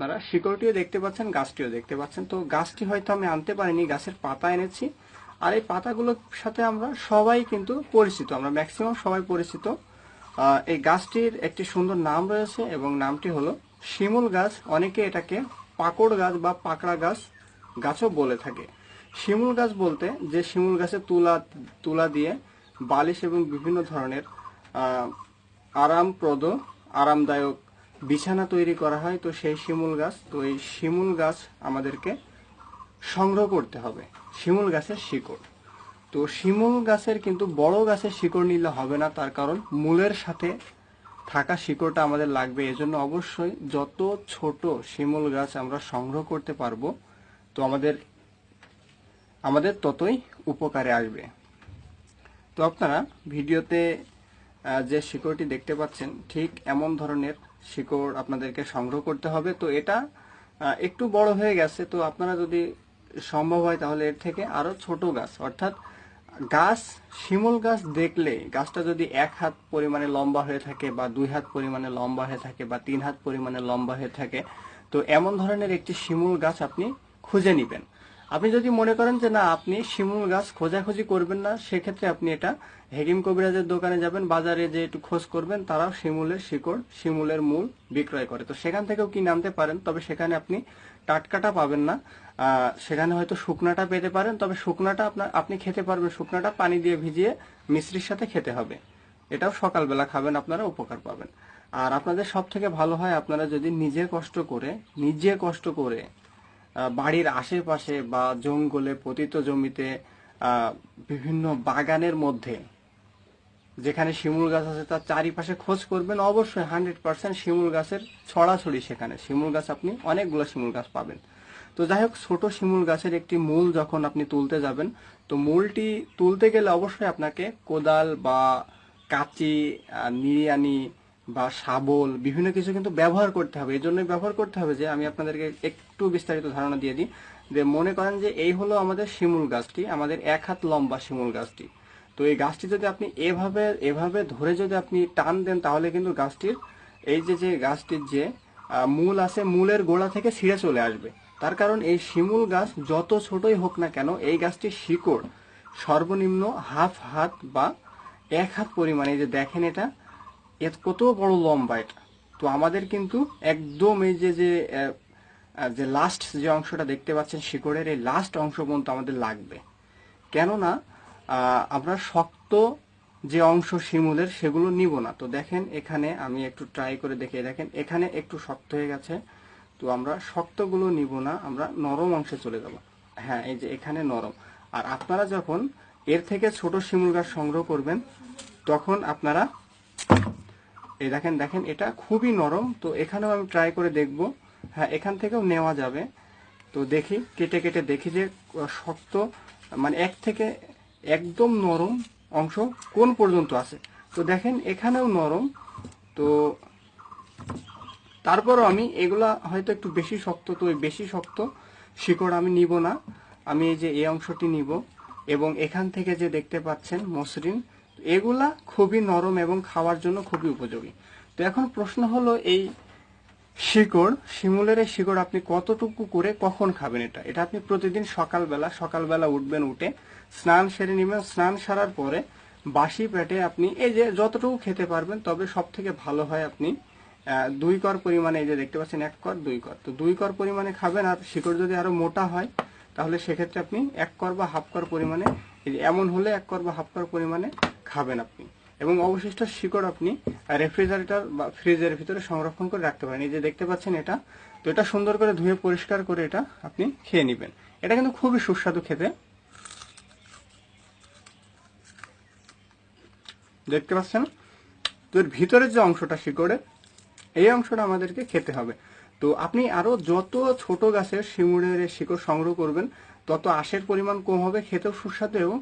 আপনারা শিকড়টিও দেখতে পাচ্ছেন, গাছটিও দেখতে পাচ্ছেন। তো গাছটি হয়তো আমি আনতে পারিনি, গাছের পাতা এনেছি। আর এই পাতাগুলোর সাথে আমরা সবাই কিন্তু পরিচিত, আমরা ম্যাক্সিমাম সবাই পরিচিত। এই গাছটির একটি সুন্দর নাম রয়েছে এবং নামটি হলো শিমুল গাছ। অনেকে এটাকে পাকড় গাছ বা পাকড়া গাছ, গাছও বলে থাকে। শিমুল গাছ বলতে যে শিমুল গাছে তুলা তুলা দিয়ে বালিশ এবং বিভিন্ন ধরনের আরামপ্রদ, আরামদায়ক বিছানা তৈরি করা হয়, তো সেই শিমুল গাছ, তো এই শিমুল গাছ আমাদেরকে সংগ্রহ করতে হবে। শিমুল গাছের শিকড়। তো শিমুল গাছের কিন্তু বড় গাছের শিকড় নিলে হবে না, তার কারণ মূলের সাথে থাকা শিকড়টা আমাদের লাগবে। এজন্য অবশ্যই যত ছোট শিমুল গাছ আমরা সংগ্রহ করতে পারব, তো আমাদের আমাদের ততই উপকারে আসবে। তো আপনারা ভিডিওতে যে শিকড়টি দেখতে পাচ্ছেন, ঠিক এমন ধরনের শিকড় আপনাদেরকে সংগ্রহ করতে হবে। তো এটা একটু বড় হয়ে গেছে। তো আপনারা যদি সম্ভব হয় তাহলে এর থেকে আরও ছোট গাছ, অর্থাৎ গাছ, শিমুল গাছ দেখলে, গাছটা যদি এক হাত পরিমাণে লম্বা হয়ে থাকে বা দুই হাত পরিমাণে লম্বা হয়ে থাকে বা তিন হাত পরিমাণে লম্বা হয়ে থাকে, তো এমন ধরনের একটি শিমুল গাছ আপনি খুঁজে নেবেন। আপনি যদি মনে করেন যে না, আপনি শিমুল গাছ খোঁজাখুঁজি করবেন না, সেক্ষেত্রে আপনি এটা হেকিম কবিরাজের দোকানে যাবেন, বাজারে যে একটু খোঁজ করবেন, তারাও শিমুলের শিকড়, শিমুলের মূল বিক্রয় করে। তো সেখান থেকেও কি নামতে পারেন? তবে সেখানে আপনি টাটকাটা পাবেন না। সেখানে হয়তো শুকনাটা পেতে পারেন, তবে শুকনাটা আপনার, আপনি খেতে পারবেন। শুকনাটা পানি দিয়ে ভিজিয়ে মিশ্রির সাথে খেতে হবে। এটাও সকালবেলা খাবেন, আপনারা উপকার পাবেন। আর আপনাদের সব থেকে ভালো হয়, আপনারা যদি নিজে কষ্ট করে, নিজে কষ্ট করে বাড়ির আশেপাশে বা জঙ্গলে, পতিত জমিতে বিভিন্ন বাগানের মধ্যে, যেখানে শিমুল গাছ আছে, তার চারিপাশে খোঁজ করবেন। অবশ্যই হান্ড্রেড পার্সেন্ট শিমুল গাছের ছড়াছড়ি সেখানে। শিমুল গাছ আপনি অনেকগুলো শিমুল গাছ পাবেন। তো যাই হোক, ছোট শিমুল গাছের একটি মূল যখন আপনি তুলতে যাবেন, তো মূলটি তুলতে গেলে অবশ্যই আপনাকে কোদাল বা কাঁচি নিড়িয়ানি বা শাবল, বিভিন্ন কিছু কিন্তু ব্যবহার করতে হবে। এই জন্যই ব্যবহার করতে হবে যে আমি আপনাদেরকে একটু বিস্তারিত ধারণা দিয়ে দিই। যে মনে করেন যে এই হলো আমাদের শিমুল গাছটি, আমাদের এক হাত লম্বা শিমুল গাছটি। তো এই গাছটি যদি আপনি এভাবে এভাবে ধরে যদি আপনি টান দেন, তাহলে কিন্তু গাছটির, এই যে যে গাছটির যে মূল আছে, মূলের গোড়া থেকে ছিঁড়ে চলে আসবে। তার কারণ এই শিমুল গাছ যত ছোটই হোক না কেন, এই গাছটির শিকড় সর্বনিম্ন হাফ হাত বা এক হাত পরিমাণে। যে দেখেন এটা এত কত বড় লম্বা এটা। তো আমাদের কিন্তু একদম এই যে যে যে লাস্ট যে অংশটা দেখতে পাচ্ছেন, শিকড়ের এই লাস্ট অংশ পর্যন্ত আমাদের লাগবে। কেননা আমরা শক্ত যে অংশ শিমুলের সেগুলো নিব না। তো দেখেন এখানে আমি একটু ট্রাই করে দেখে দেখেন এখানে একটু শক্ত হয়ে গেছে। তো আমরা শক্তগুলো নিব না, আমরা নরম অংশে চলে যাব। হ্যাঁ এই যে এখানে নরম। আর আপনারা যখন এর থেকে ছোট শিমুল গাছ সংগ্রহ করবেন, তখন আপনারা এই দেখেন দেখেন, এটা খুবই নরম। তো এখানেও আমি ট্রাই করে দেখব। হ্যাঁ এখান থেকেও নেওয়া যাবে। তো দেখি, কেটে কেটে দেখি যে শক্ত মানে এক থেকে একদম নরম অংশ কোন পর্যন্ত আছে। তো দেখেন, এখানেও নরম। তো তারপরও আমি এগুলা হয়তো একটু বেশি শক্ত, তো বেশি শক্ত শিকড় আমি নিব না। আমি এই যে, এই অংশটি নিব। এবং এখান থেকে যে দেখতে পাচ্ছেন মসৃণ এগুলা খুবই নরম এবং খাওয়ার জন্য খুবই উপযোগী। তো এখন প্রশ্ন হলো এই শিকড়, শিমুলের এই শিকড় আপনি কতটুকু করে কখন খাবেন এটা? এটা আপনি প্রতিদিন সকালবেলা সকালবেলা উঠবেন, উঠে স্নান সেরে নেবেন। স্নান সারার পরে বাসি পেটে আপনি এই যে যতটুকু খেতে পারবেন, তবে সব থেকে ভালো হয় আপনি দুই কর পরিমাণে এই যে দেখতে পাচ্ছেন এক কর, দুই কর। তো দুই কর পরিমাণে খাবেন আর শিকড় যদি আরও মোটা হয়, তাহলে সেক্ষেত্রে আপনি এক কর বা হাফ কর পরিমাণে এমন হলে এক কর বা হাফ কর পরিমাণে খাবেন আপনি। এবং অবশিষ্ট শিকড় আপনি রেফ্রিজারেটর বা ফ্রিজের ভিতরে সংরক্ষণ করে রাখতে পারেন। এই যে দেখতে পাচ্ছেন এটা, তো এটা সুন্দর করে ধুয়ে পরিষ্কার করে এটা আপনি খেয়ে নেবেন। এটা কিন্তু খুবই সুস্বাদু খেতে। দেখতে পাচ্ছেন? তো এর ভিতরের যে অংশটা শিকড়ের এই অংশটা আমাদেরকে খেতে হবে। তো আপনি আরও যত ছোট গাছের শিমুড়ের শিকড় সংগ্রহ করবেন, তত আঁশের পরিমাণ কম হবে, খেতেও সুস্বাদু এবং